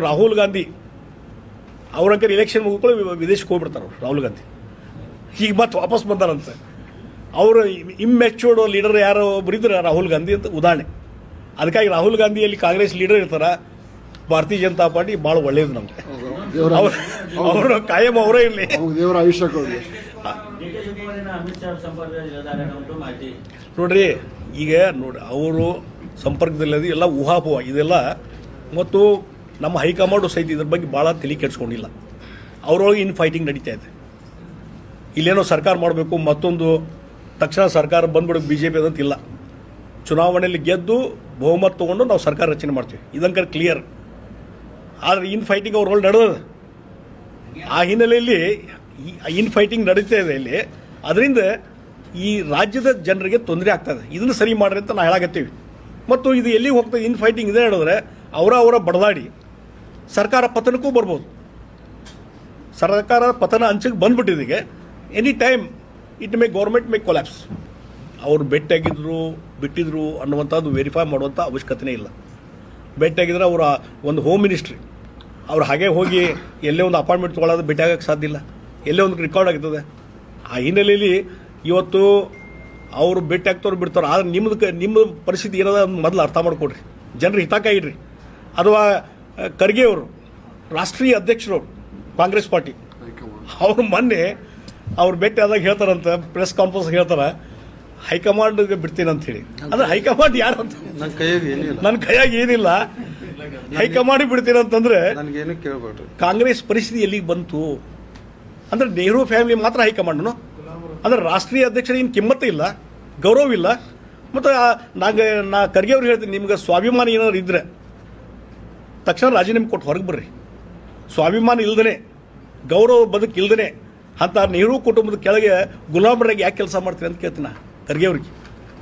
ರಾಹುಲ್ ಗಾಂಧಿ ಅವ್ರಂಕರ್ ಇಲೆಕ್ಷನ್ ಮುಗಿದ್ಕೊಳ್ಳಿ ವಿದೇಶಕ್ಕೆ ಹೋಗ್ಬಿಡ್ತಾರೆ ಅವ್ರು ರಾಹುಲ್ ಗಾಂಧಿ. ಈಗ ಮತ್ತೆ ವಾಪಸ್ ಬಂದಾರಂತೆ. ಅವರು ಇಮ್ಮೆಚೂರ್ಡ್ ಲೀಡರ್ ಯಾರೋ ಒಬ್ರು ರಾಹುಲ್ ಗಾಂಧಿ ಅಂತ ಉದಾಹರಣೆ. ಅದಕ್ಕಾಗಿ ರಾಹುಲ್ ಗಾಂಧಿಯಲ್ಲಿ ಕಾಂಗ್ರೆಸ್ ಲೀಡರ್ ಇರ್ತಾರ ಭಾರತೀಯ ಜನತಾ ಪಾರ್ಟಿ ಭಾಳ ಒಳ್ಳೇದು ನಮ್ಗೆ. ಅವ್ರು ಅವರು ಕಾಯಂ ಅವರೇ ಇರಲಿ ದೇವರ ಆಯುಷ್ಯ ನೋಡ್ರಿ ಈಗ ನೋಡಿ ಅವರು ಸಂಪರ್ಕದಲ್ಲಿ ಎಲ್ಲ ಊಹಾಪೋಹ ಇದೆಲ್ಲ ಮತ್ತು ನಮ್ಮ ಹೈಕಮಾಂಡು ಸಹಿತ ಇದ್ರ ಬಗ್ಗೆ ಭಾಳ ತಲೆ ಕೆಡಿಸ್ಕೊಂಡಿಲ್ಲ. ಅವರೊಳಗೆ ಇನ್ ಫೈಟಿಂಗ್ ನಡೀತಾ ಇದೆ. ಇಲ್ಲೇನೋ ಸರ್ಕಾರ ಮಾಡಬೇಕು, ಮತ್ತೊಂದು ತಕ್ಷಣ ಸರ್ಕಾರ ಬಂದ್ಬಿಡೋಕೆ ಬಿ ಜೆ ಪಿ ಅದಂತಿಲ್ಲ ಚುನಾವಣೆಯಲ್ಲಿ ಗೆದ್ದು ಬಹುಮತ ತೊಗೊಂಡು ನಾವು ಸರ್ಕಾರ ರಚನೆ ಮಾಡ್ತೀವಿ. ಇದಂಕರ್ ಕ್ಲಿಯರ್ ಆದರೆ ಇನ್ ಫೈಟಿಂಗ್ ಅವ್ರ ಒಳ್ಳೆ ನಡೆದ ಆ ಹಿನ್ನೆಲೆಯಲ್ಲಿ ಇನ್ ಫೈಟಿಂಗ್ ನಡೀತಾ ಇದೆ ಇಲ್ಲಿ. ಅದರಿಂದ ಈ ರಾಜ್ಯದ ಜನರಿಗೆ ತೊಂದರೆ ಆಗ್ತದೆ ಇದನ್ನು ಸರಿ ಮಾಡ್ರಿ ಅಂತ ನಾವು ಹೇಳಾಗತ್ತೀವಿ ಮತ್ತು ಇದು ಎಲ್ಲಿಗೆ ಹೋಗ್ತದೆ? ಇನ್ ಫೈಟಿಂಗ್ ಇದೆ ಹೇಳಿದ್ರೆ ಅವರ ಅವರ ಬಡದಾಡಿ. ಸರ್ಕಾರ ಪತನಕ್ಕೂ ಬರ್ಬೋದು. ಸರ್ಕಾರ ಪತನ ಅಂಚಿಗೆ ಬಂದ್ಬಿಟ್ಟಿದೆ ಈಗ. Any time it may government may collapse ಅವ್ರು ಭೇಟಿಯಾಗಿದ್ರು ಬಿಟ್ಟಿದ್ರು ಅನ್ನುವಂಥದ್ದು ವೆರಿಫೈ ಮಾಡುವಂಥ ಅವಶ್ಯಕತೆನೇ ಇಲ್ಲ. ಭೇಟಿಯಾಗಿದ್ರೆ ಅವರ ಒಂದು ಹೋಮ್ ಮಿನಿಸ್ಟ್ರಿ ಅವ್ರು ಹಾಗೆ ಹೋಗಿ ಎಲ್ಲೇ ಒಂದು ಅಪಾಯಿಂಟ್ಮೆಂಟ್ ತೊಗೊಳ್ಳೋದು ಭೇಟಿಯಾಗಕ್ಕೆ ಸಾಧ್ಯ ಇಲ್ಲ. ಎಲ್ಲೇ ಒಂದು ರೆಕಾರ್ಡ್ ಆಗ್ತದೆ. ಆ ಹಿನ್ನೆಲೆಯಲ್ಲಿ ಇವತ್ತು ಅವರು ಭೇಟಿ ಆಗ್ತವ್ರು ಬಿಡ್ತಾರೆ. ಆದರೆ ನಿಮ್ಮದು ನಿಮ್ಮ ಪರಿಸ್ಥಿತಿ ಏನದ ಮೊದಲು ಅರ್ಥ ಮಾಡಿಕೊಡ್ರಿ. ಜನರು ಹಿತಕ್ಕಾಗಿಡ್ರಿ ಅಥವಾ ಖರ್ಗೆ ಅವರು ರಾಷ್ಟ್ರೀಯ ಅಧ್ಯಕ್ಷರು ಕಾಂಗ್ರೆಸ್ ಪಾರ್ಟಿ. ಅವರು ಮೊನ್ನೆ ಅವ್ರು ಭೇಟಿ ಆದಾಗ ಹೇಳ್ತಾರಂತ ಪ್ರೆಸ್ ಕಾನ್ಫರೆನ್ಸ್ ಹೇಳ್ತಾರೆ ಹೈಕಮಾಂಡ್ಗೆ ಬಿಡ್ತೀನಿ ಅಂತ ಹೇಳಿ. ಅಂದ್ರೆ ಹೈಕಮಾಂಡ್ ಯಾರು ಅಂತ? ನನ್ನ ಕೈಯಾಗ ಏನಿಲ್ಲ. ಹೈಕಮಾಂಡ್ ಬಿಡ್ತೀನಿ ಅಂತಂದ್ರೆ ಕಾಂಗ್ರೆಸ್ ಪರಿಸ್ಥಿತಿ ಎಲ್ಲಿಗೆ ಬಂತು? ಅಂದ್ರೆ ನೆಹರು ಫ್ಯಾಮಿಲಿ ಮಾತ್ರ ಹೈಕಮಾಂಡ್ನು? ಅಂದ್ರೆ ರಾಷ್ಟ್ರೀಯ ಅಧ್ಯಕ್ಷರಿಗೆ ಏನು ಕಿಮ್ಮತ್ತೇ ಇಲ್ಲ ಗೌರವ ಇಲ್ಲ ಮತ್ತು ನಂಗೆ ನಾ ಖರ್ಗೆ ಅವ್ರು ಹೇಳ್ತೀನಿ ನಿಮ್ಗೆ ಸ್ವಾಭಿಮಾನ ಏನಾದ್ರು ಇದ್ರೆ ತಕ್ಷಣ ರಾಜೀನಾಮೆ ಕೊಟ್ಟು ಹೊರಗೆ ಬರ್ರಿ. ಸ್ವಾಭಿಮಾನ ಇಲ್ಲದೇ ಗೌರವ ಬದುಕು ಇಲ್ಲದೇ ಅಂತ ನೆಹರು ಕುಟುಂಬದ ಕೆಳಗೆ ಗುಲಾಮರಾಗಿ ಯಾಕೆ ಕೆಲಸ ಮಾಡ್ತೀರಿ ಅಂತ ಕೇಳ್ತೀನಿ ನಾ, ಖರ್ಗೆ ಅವ್ರಿಗೆ.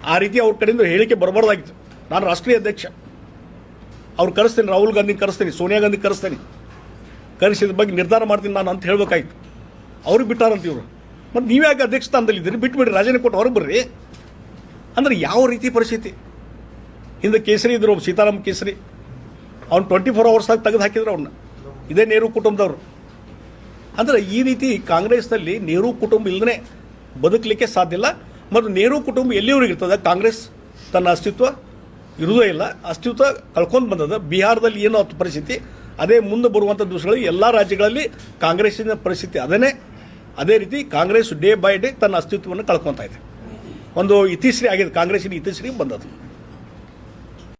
ಆ ರೀತಿ ಅವ್ರ ಕಡೆಯಿಂದ ಹೇಳಿಕೆ ಬರಬಾರ್ದಾಗಿತ್ತು. ನಾನು ರಾಷ್ಟ್ರೀಯ ಅಧ್ಯಕ್ಷ. ಅವ್ರು ಕರೆಸ್ತೀನಿ, ರಾಹುಲ್ ಗಾಂಧಿ ಕರೆಸ್ತೀನಿ, ಸೋನಿಯಾ ಗಾಂಧಿ ಕರೆಸ್ತೀನಿ. ಕರೆಸಿದ ಬಗ್ಗೆ ನಿರ್ಧಾರ ಮಾಡ್ತೀನಿ ನಾನು ಅಂತ ಹೇಳಬೇಕಾಯ್ತು. ಅವ್ರಿಗೆ ಬಿಟ್ಟಾರಂತ ಇವರು. ಮತ್ತು ನೀವ್ಯಾಕೆ ಅಧ್ಯಕ್ಷ ಸ್ಥಾನದಲ್ಲಿದ್ದೀರಿ ಬಿಟ್ಬಿಡಿ ರಾಜೀನಾಮೆ ಕೊಟ್ಟು ಹೊರಗೆ ಬರ್ರಿ. ಅಂದ್ರೆ ಯಾವ ರೀತಿ ಪರಿಸ್ಥಿತಿ? ಹಿಂದೆ ಕೇಸರಿ ಇದ್ರು ಒಬ್ಬ ಸೀತಾರಾಮ್ ಕೇಸರಿ. ಅವ್ನು ಟ್ವೆಂಟಿ ಫೋರ್ ಅವರ್ಸಾಗಿ ತೆಗೆದು ಹಾಕಿದ್ರು ಅವ್ನ. ಇದೇ ನೆಹರು ಕುಟುಂಬದವರು. ಅಂದ್ರೆ ಈ ರೀತಿ ಕಾಂಗ್ರೆಸ್ನಲ್ಲಿ ನೆಹರು ಕುಟುಂಬ ಇಲ್ಲದೇ ಬದುಕಲಿಕ್ಕೆ ಸಾಧ್ಯ ಇಲ್ಲ. ಮತ್ತು ನೆಹರು ಕುಟುಂಬ ಎಲ್ಲಿವರೆಗೆ ಇರ್ತದೆ? ಕಾಂಗ್ರೆಸ್ ತನ್ನ ಅಸ್ತಿತ್ವ ಇರುವುದೇ ಇಲ್ಲ. ಅಸ್ತಿತ್ವ ಕಳ್ಕೊಂಡು ಬಂದದ ಬಿಹಾರದಲ್ಲಿ ಏನೋ ಪರಿಸ್ಥಿತಿ. ಅದೇ ಮುಂದೆ ಬರುವಂಥ ದಿವಸಗಳಲ್ಲಿ ಎಲ್ಲ ರಾಜ್ಯಗಳಲ್ಲಿ ಕಾಂಗ್ರೆಸ್ಸಿನ ಪರಿಸ್ಥಿತಿ ಅದೇನೇ ಅದೇ ರೀತಿ ಕಾಂಗ್ರೆಸ್ ಡೇ ಬೈ ಡೇ ತನ್ನ ಅಸ್ತಿತ್ವವನ್ನು ಕಳ್ಕೊತಾ ಇದೆ. ಒಂದು ಇತಿಶ್ರೀ ಆಗಿದೆ. ಕಾಂಗ್ರೆಸ್ಸಿನ ಇತಿಶ್ರೀ ಬಂದದ್ದು.